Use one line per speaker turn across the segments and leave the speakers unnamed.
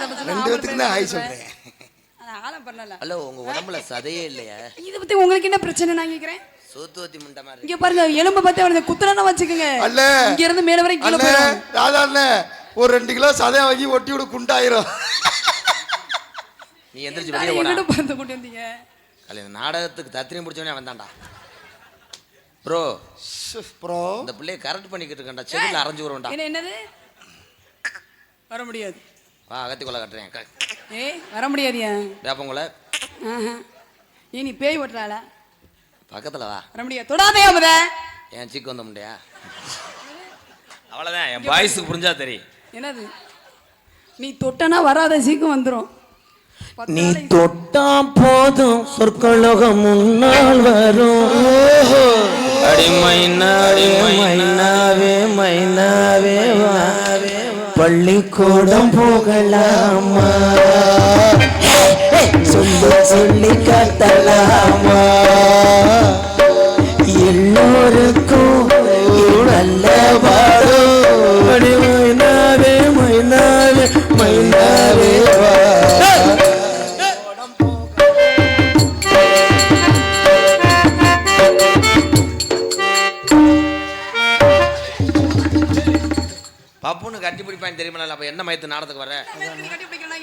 ரெண்டு பேத்துக்கு தான் ஆய் சொல்றேன்.
ஆலம் பண்ணல.
ஹலோ உங்க உடம்புல சதையே இல்லையா?
இதை பத்தி உங்களுக்கு என்ன பிரச்சனை நான் கேக்குறேன்?
சூத்துவத்தி முண்டை மாதிரி.
இங்க பாருங்க எலும்பு பத்தி அவனுக்கு குத்துறனா வச்சுக்கோங்க.
அல்ல
இங்க இருந்து மேல வரைக்கும் கீழே
அண்ணே
போயிடும்
ராதா அண்ணே ஒரு ரெண்டு கிலோ சதையா வாங்கி ஒட்டி விட குண்டாயிரும்.
நீ எந்திரிச்சு வெளியே போடா.
எங்கிட்ட பார்த்து கூட்டி வந்தீங்க?
கல்யாண நாடகத்துக்கு தத்திரியம் பிடிச்சவனே வந்தான்டா ப்ரோ
ப்ரோ.
இந்த பிள்ளைய கரெக்ட் பண்ணிக்கிட்டு இருக்கேன்டா. செடியில் அரைஞ்சு வருவேன்டா
என்ன என்னது? வர முடியாது.
வா அகத்தி கொலை கட்டுறேன்
ஏய் வர முடியாதியா?
வேப்பங்குலை
ஆஹா. ஏ நீ பேய் ஓட்டுறாளா?
பக்கத்துல வா.
வர முடியாது தொடாதையா முத.
என் சிக்கு வந்த முண்டையா
அவ்வளவுதான் என் பாய்ஸுக்கு புரிஞ்சா தெரியும்.
என்னது? நீ தொட்டனா வராத சீக்கிரம் வந்துரும். பத்து
நீ தொட்டா போதும் சொற்கலோகம் முன்னால் வரும். அடி மைனா அடி மைனாவே மைனாவே வா. பள்ளிக்கூடம் போகலாமா? சொல்லி சொல்லி காட்டலாமா?
பப்புன்னு கட்டி பிடிப்பான்னு தெரியுமா அப்ப என்ன மயத்து நாடத்துக்கு வர?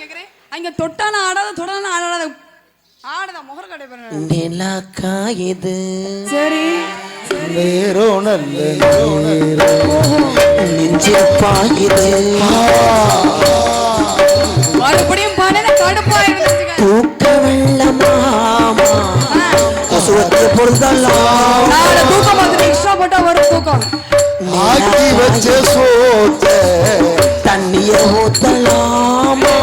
கேக்குறேன்? அங்க தொட்டானா ஆடாத தொடானா ஆடாத. ஆடுதா முகர கடை
நிலக்கா இது
சரி
நேரோ நல்ல
நெஞ்சில் பாயுது
மறுபடியும்
தூக்க வெள்ளமாமா. பொழுதெல்லாம்
தூக்கம் வந்து எக்ஸ்ட்ரா போட்டா வரும் தூக்கம்.
ஆக்கி வச்ச சோத்தை
தண்ணிய ஊத்தலாமா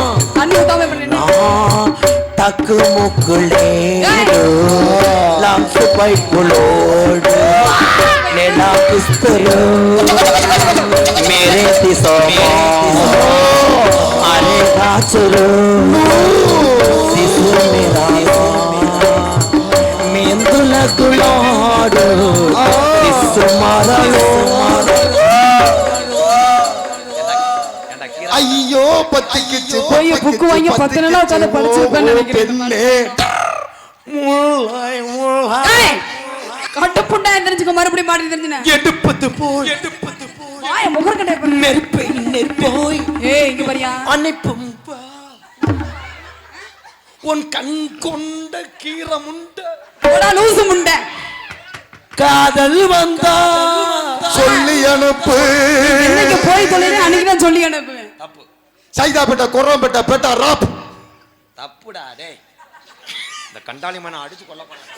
டக்கு முக்குளேடு லாம்ஸ் பைப்புலோடு నేనా కిస్తరు మేరే దిశో అరే గాచులు శిశు మేరా మెందుల గులో శిశు మరలో
ஏன்டா கீரை
ஐயோ பத்திக்குச்சு
போய் புக்கு வாங்கி பத்து நாளா உட்கார்ந்து படிச்சிருப்பேன்னு நினைக்கிறேன்.
பெண்ணே
முள்ளாய் முள்ளாய்
ஏய், கட்டுப்புண்டா எந்திரிச்சுக்க மறுபடியும் மாடி தெரிஞ்சுன
எடுப்பது போய் எடுப்பது போய்
வாய முகர கடை பாரு
நெருப்பை நெருப்போய்
ஏய் இங்க பாரியா
அனுப்பும் பா. உன் கண் கொண்ட கீரமுண்ட
போடா லூசு முண்டை
காதல் வந்தா
சொல்லி அனுப்பு.
இன்னைக்கு போய் தொழில் அன்னைக்கு தான் சொல்லி அனுப்புவேன்
தப்பு.
சைதாப்பேட்டை குரம்பேட்டை பேட்டா ராப்.
தப்புடா டேய். இந்த கண்டாளி மனை அடிச்சு கொல்ல போறேன்.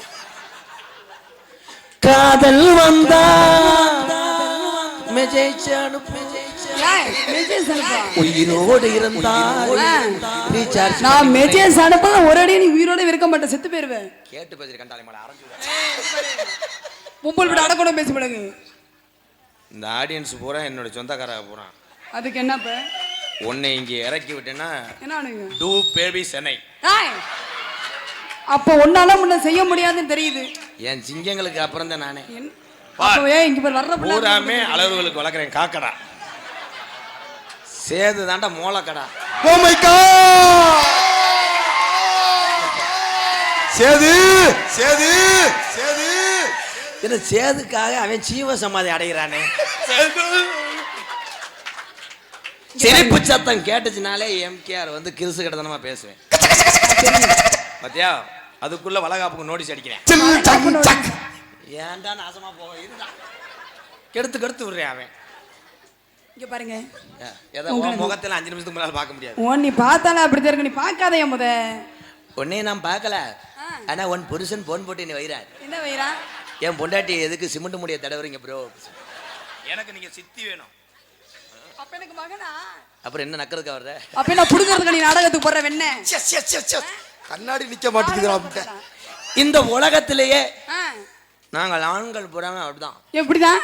காதல் வந்தா மெஜேச்சு அனுப்பு. உயிரோடு இருந்தால்
ஆ.
ரீசார்ஜ்
நான் மெசேஜ் அனுப்ப ஒரு அடி நீ உயிரோட இருக்க மாட்டேன் செத்து போயிருவேன்.
கேட்டு பேசுற கண்டாளி மலை அரைஞ்சு விடு.
மும்பல் விட அடக்கூட பேசி விடுங்க
இந்த ஆடியன்ஸ் பூரா என்னோட சொந்தக்காரங்க பூரா.
அதுக்கு என்னப்ப
உன்னை இங்கே இறக்கி விட்டேன்னா
என்ன
டூ பேபி சென்னை.
அப்ப ஒன்னால முன்ன செய்ய முடியாதுன்னு தெரியுது.
என் சிங்கங்களுக்கு அப்புறம் தான் நானே. பூராமே அளவுகளுக்கு வளர்க்குறேன் காக்கடா. சேது தாண்டா மோளக்கடா.
Oh my God Sethu Sethu Sethu
இது சேதுக்காக அவன் சீவ சமாதி அடைகிறானே? சிரிப்பு சத்தம் கேட்டுச்சுனாலே எம்கேஆர் வந்து கிறுசு கிடத்தனமா பேசுவேன். பாத்தியா? அதுக்குள்ள வளகாப்புக்கு நோட்டீஸ் அடிக்கிறேன். ஏன்டா நாசமா போக? இருந்தா. கெடுத்து கெடுத்து விடுறேன் அவன்.
இங்க பாருங்க.
ஏதோ உன் முகத்துல அஞ்சு நிமிஷத்துக்கு முன்னால பார்க்க முடியாது.
ஓ நீ பார்த்தாலே அப்படி இருக்கு நீ பார்க்காதே முத?
உன்னையும் நான் பார்க்கல. ஆனா உன் புருஷன் போன் போட்டு நீ வைறார்.
என்ன வைரா
என் பொண்டாட்டி எதுக்கு சிமெண்ட் முடிய தடவுறீங்க ப்ரோ
எனக்கு நீங்க சித்தி வேணும்.
அப்ப எனக்கு மகனா?
அப்புறம் என்ன நக்கிறதுக்கு வர்ற
அப்ப நான் புடுங்கிறதுக்கு நீ நாடகத்துக்கு போற வெண்ண.
கண்ணாடி நிக்க மாட்டேங்குதுடா அப்படின்ட்டு.
இந்த உலகத்திலேயே நாங்கள் ஆண்கள் புறாங்க அப்படிதான்.
எப்படிதான்?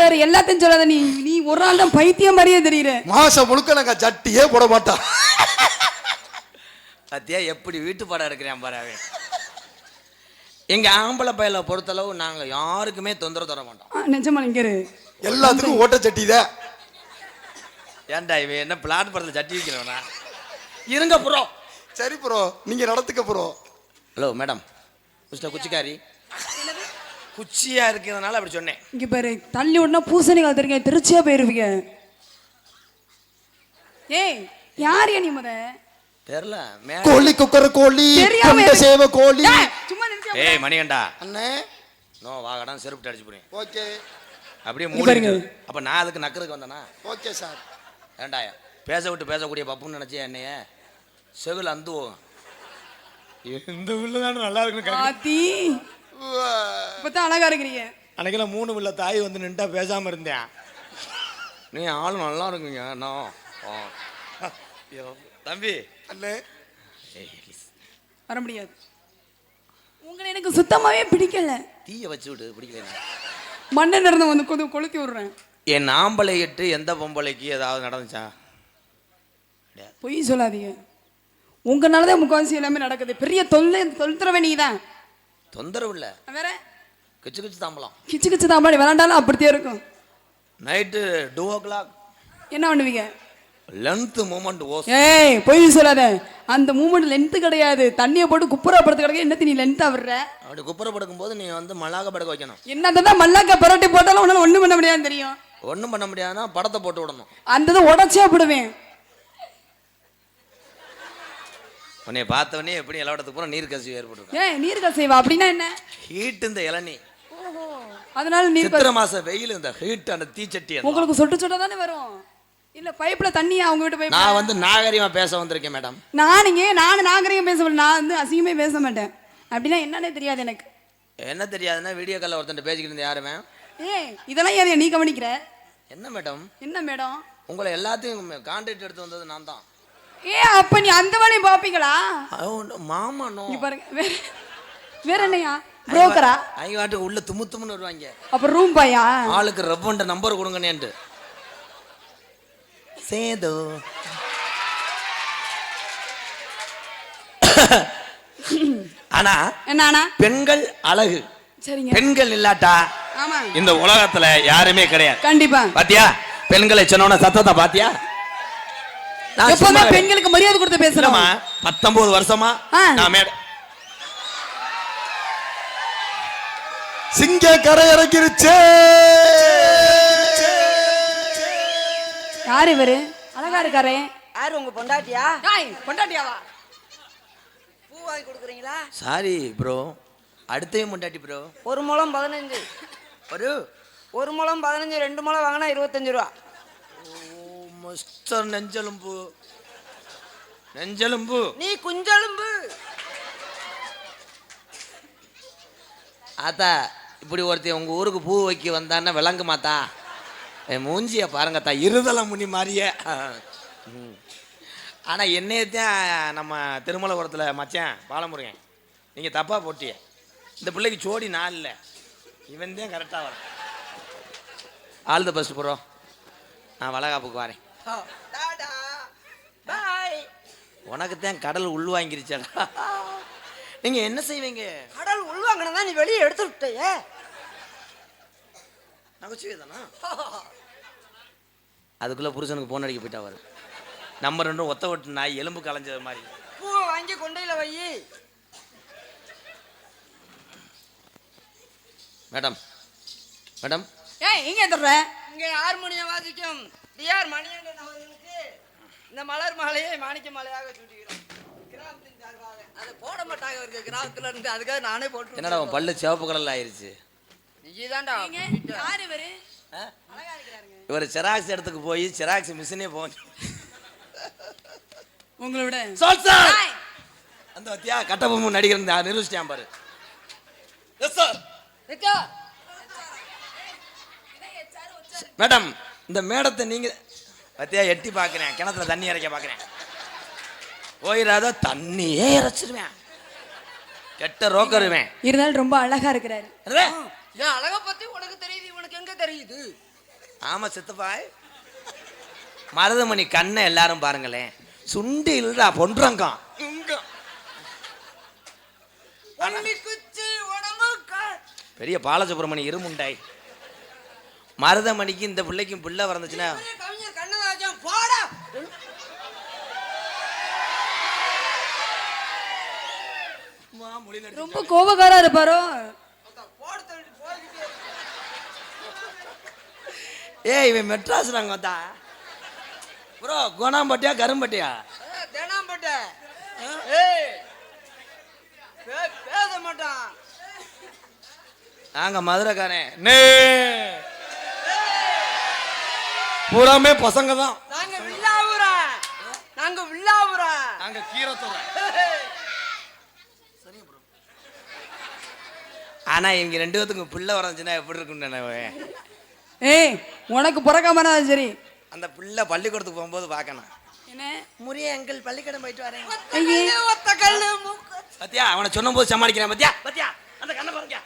யார் எல்லாத்தையும் சொல்லாத நீ நீ ஒரு நாள் தான் பைத்தியம் மாதிரியே தெரியுற.
மாசம் முழுக்க நாங்க ஜட்டியே போட மாட்டோம்.
பாத்தியா எப்படி வீட்டு பாடம் இருக்கிறேன் பாரு எங்க ஆம்பளை பையலை பொறுத்தளவு நாங்க யாருக்குமே தொந்தரவு தர மாட்டோம்.
ஆ, நிஜமா நிக்கிற
எல்லாத்துக்கும் ஓட்ட சட்டி தான்
ஏன்டா இவன் என்ன பிளாட் படத்துல சட்டி வைக்கிறவனா? இருங்க ப்ரோ.
சரி ப்ரோ நீங்க நடத்துக்க ப்ரோ.
Hello madam. மிஸ்டர் குச்சிக்காரி. குச்சியா இருக்கிறதுனால அப்படி சொன்னேன்.
இங்க பாரு தள்ளி விடனா பூசணி காத்திருக்கேன் திருச்சியா போயிருவீங்க. ஏய் யார் நீ முத?
தெரியல மே
கோழி குக்கர் கோழி கொண்ட
இருக்கு.
சேவ கோழி.
ஏய், சும்மா நினைச்சா
ஏய் மணிகண்டா.
அண்ணே.
நோ வாகடம் செருப்பு அடிச்சு போறேன்
ஓகே.
அப்படியே
இங்க பாருங்க.
மூடி அப்ப நான் அதுக்கு நக்கருக்கு வந்தேனா?
Okay sir.
ஏண்டாயா பேச விட்டு பேசக்கூடிய பப்புன்னு நினைச்சே என்னைய? செவில் அந்து போகும் இந்த உள்ள தானே நல்லா இருக்குன்னு
ஆத்தி. இப்பதான் அழகா இருக்கிறீங்க.
அன்னைக்கெல்லாம் மூணு உள்ள தாய் வந்து நின்றா பேசாம இருந்தேன். நீ ஆளும் நல்லா இருக்குங்க நான். தம்பி. ஏய்,
வர முடியாது. உங்களை எனக்கு சுத்தமாவே பிடிக்கல.
தீய வச்சு விடு பிடிக்கல
மண்ணை நடந்து வந்து கொது கொளுத்தி விடுறேன்.
என் ஆம்பளை இட்டு எந்த பொம்பளைக்கு ஏதாவது நடந்துச்சா?
பொய் சொல்லாதீங்க. உங்களாலதான் முக்காவாசி எல்லாமே நடக்குது. பெரிய தொல்லை தொல்துறவை நீ தான்
தொந்தரவு இல்லை.
வேற.
கிச்சு கிச்சு தாம்பலாம்.
கிச்சு கிச்சு தான் பாடி விளாண்டாலும் அப்படித்தான் இருக்கும்.
நைட்டு டூ ஓ கிளாக்
என்ன பண்ணுவீங்க?
லென்த் மூமெண்ட் ஓஸ்
ஏய் பொய் சொல்லாத. அந்த மூமெண்ட் லென்த்து கிடையாது. தண்ணியை போட்டு குப்புரா படுத்து கிடக்க என்னத்தி நீ லென்த்தா விடுற?
அப்படி குப்புற படுக்கும் போது நீ வந்து மல்லாக படுக்க வைக்கணும்.
என்னதான் மல்லாக்க பரோட்டை போட்டாலும் உன்னால ஒண்ணும் பண்ண முடியாதுன்னு தெரியும்.
ஒன்றும் பண்ண முடியாதுன்னா படத்தை போட்டு விடணும்.
அந்த இதை உடச்சே போடுவேன்.
உன்னை பார்த்தவொடனே எப்படி இலவடத்துக்கு போனால் நீர் கசிவு ஏற்பட்டு
ஏய் நீர் கசைவா அப்படின்னா என்ன?
ஹீட் இந்த இளநீ.
அதனால நீர்
சித்திரை மாசம் வெயில் இந்த ஹீட் அந்த தீச்சட்டி.
உங்களுக்கு சொட்டு சொட்ட தானே வரும். இல்ல பைப்ல தண்ணி அவங்க வீட்டு பைப்
நான் வந்து நாகரிகமா பேச வந்திருக்கேன் மேடம்.
நானுங்க நான் நாகரிகம் பேச நான் வந்து அசிங்கமே பேச மாட்டேன். அப்படின்னா என்னன்னே தெரியாது எனக்கு.
என்ன தெரியாதுன்னா வீடியோ காலில் ஒருத்தன் பேசிக்கிட்டு இருந்த யாருமே
ஏய் இதெல்லாம் யாரையா நீ கவனிக்கிற?
என்ன மேடம்?
என்ன மேடம்?
உங்களை எல்லாத்தையும் கான்ட்ராக்ட் எடுத்து வந்தது நான் தான்.
ஏ அப்ப நீ அந்த வேலையை பாப்பீங்களா?
மாமா நோ.
இங்க பாருங்க வேற வேற என்னையா? புரோக்கரா?
அவங்க வாட்டுக்கு உள்ள தும்மு தும்முன்னு வருவாங்க.
அப்ப ரூம் பாயா?
ஆளுக்கு ரப்பண்ட நம்பர் கொடுங்கண்ணேன்ட்டு. சேது ஆனா
என்னானா
பெண்கள் அழகு.
சரிங்க.
பெண்கள் இல்லாட்டா?
ஆமா.
இந்த உலகத்துல யாருமே கிடையாது.
கண்டிப்பா.
பாத்தியா? பெண்களை சொன்ன சத்தத்தை பாத்தியா? நான்
எப்பவுமே பெண்களுக்கு மரியாதை கொடுத்து
இல்லம்மா பத்தொன்பது வருஷமா. நான் மேட
சிங்க கரை இறக்கிருச்சே
யாரு இவரு? அழகா இருக்காரே.
யார் உங்க பொண்டாட்டியா?
டாய் பொண்டாட்டியாவா?
பூ வாங்கி கொடுக்குறீங்களா?
சாரி ப்ரோ அடுத்தையும் முண்டாட்டி ப்ரோ
ஒரு முழம் பதினஞ்சு.
ஒரு?
ஒரு முழம் பதினஞ்சு ரெண்டு முழம் வாங்கினா இருபத்தஞ்சு ரூபா.
மிஸ்டர் நெஞ்சலும்பு. நெஞ்சலும்பு.
நீ குஞ்செலும்பு.
ஆத்தா இப்படி ஒருத்தன் உங்க ஊருக்கு பூ வைக்க வந்தான்னா விளங்கு மாத்தா. என் மூஞ்சிய பாருங்கத்தா இருதலை முனி மாதிரியே ம். ஆனா என்னையத்தான் நம்ம திருமலபுரத்தில் மச்சான் பாலமுருகன் நீங்க தப்பா போட்டிய. இந்த பிள்ளைக்கு ஜோடி நான் இல்லை. இவன் தான் கரெக்டாக வர ஆல் த பெஸ்ட் ப்ரோ நான் வளகாப்புக்கு வரேன். உனக்கு தான் கடல் உள்வாங்கிருச்சடா நீங்க என்ன செய்வீங்க?
கடல் உள்வாங்கினதா நீ வெளியே எடுத்து விட்டையே.
நகைச்சுவை தானா அதுக்குள்ள புருஷனுக்கு போன் அடிக்க போயிட்டா வரும் நம்ம ரெண்டும் ஒத்த ஒட்டு நாய் எலும்பு களைஞ்சது மாதிரி.
பூவை வாங்கி கொண்டையில வை.
Madam madam.
ஏய் எங்க எத்துற
இங்க ஹார்மோனியம் வாசிக்கும்? டிஆர் மணியன் அவர்களுக்கு இந்த மலர் மாலையை மாணிக்க மாலையாக சூட்டுகிறோம். கிராமத்தின் சார்பாக. அதை போட மாட்டாங்க இவருக்கு கிராமத்துல இருந்து அதுக்காக நானே போட்டு
என்னடா உன் பல்லு சிவப்பு கலர்ல
யாரு இவரு?
செராக்ஸ் இடத்துக்கு போய் செராக்ஸ் மிஷினே போச்சு
உங்களோட
சொல் சார் அந்த வத்தியா கட்டபொம்மன் நடிகர் இந்த நிரூபிச்சிட்டான் பாரு. எஸ் சார்
நிக்கா
மேடம் இந்த மேடத்தை நீங்க பத்தியா எட்டி பார்க்குறேன் கிணத்துல தண்ணி இறைக்க பார்க்குறேன் போயிடாத தண்ணியே இறைச்சிருவேன். கெட்ட ரோக்கருவேன்.
இருந்தாலும் ரொம்ப அழகா இருக்கிறாரு.
என் அழகை பற்றி உனக்கு தெரியுது இவனுக்கு எங்கே தெரியுது?
ஆமாம் சித்தப்பாய். மருதமணி கண்ணை எல்லாரும் பாருங்களேன். சுண்டு இல்லடா பொன்றங்கம் பெரிய பாலசுப்ரமணி இருமுண்டாய் மருதமணிக்கு இந்த பிள்ளைக்கும் பிள்ளை பிறந்துச்சுன்னா.
ரொம்ப கோபக்காரா இருப்பாரோ?
ஏய் இவன் மெட்ராஸ் வந்தா ப்ரோ கோணாம்பட்டியா கரும்பட்டியா?
தேனாம்பேட்டை. ஏய் பே- பேச மாட்டான்.
நாங்க மதுரைக்காரன். நே. பூராமே பசங்க தான்
நாங்க வில்லாபுரா நாங்க வில்லாபுரா
நாங்க கீரத்தோட ஆனா இவங்க ரெண்டு பேத்துக்கும் பிள்ளை வரஞ்சுன்னா எப்படி இருக்கும்னு நினைவேன்
ஏய் உனக்கு பிறக்காமனா சரி.
அந்த பிள்ளை பள்ளிக்கூடத்துக்கு போகும்போது பார்க்கணும்.
என்ன?
முறிய எங்கள் பள்ளிக்கூடம் போயிட்டு வரேன்.
ஐயே
ஒத்த கல்லு மூக்கு
பத்தியா அவனை சொன்னும் போது சமாளிக்கிறேன் பத்தியா? பத்தியா? அந்த கண்ணை பாருங்க.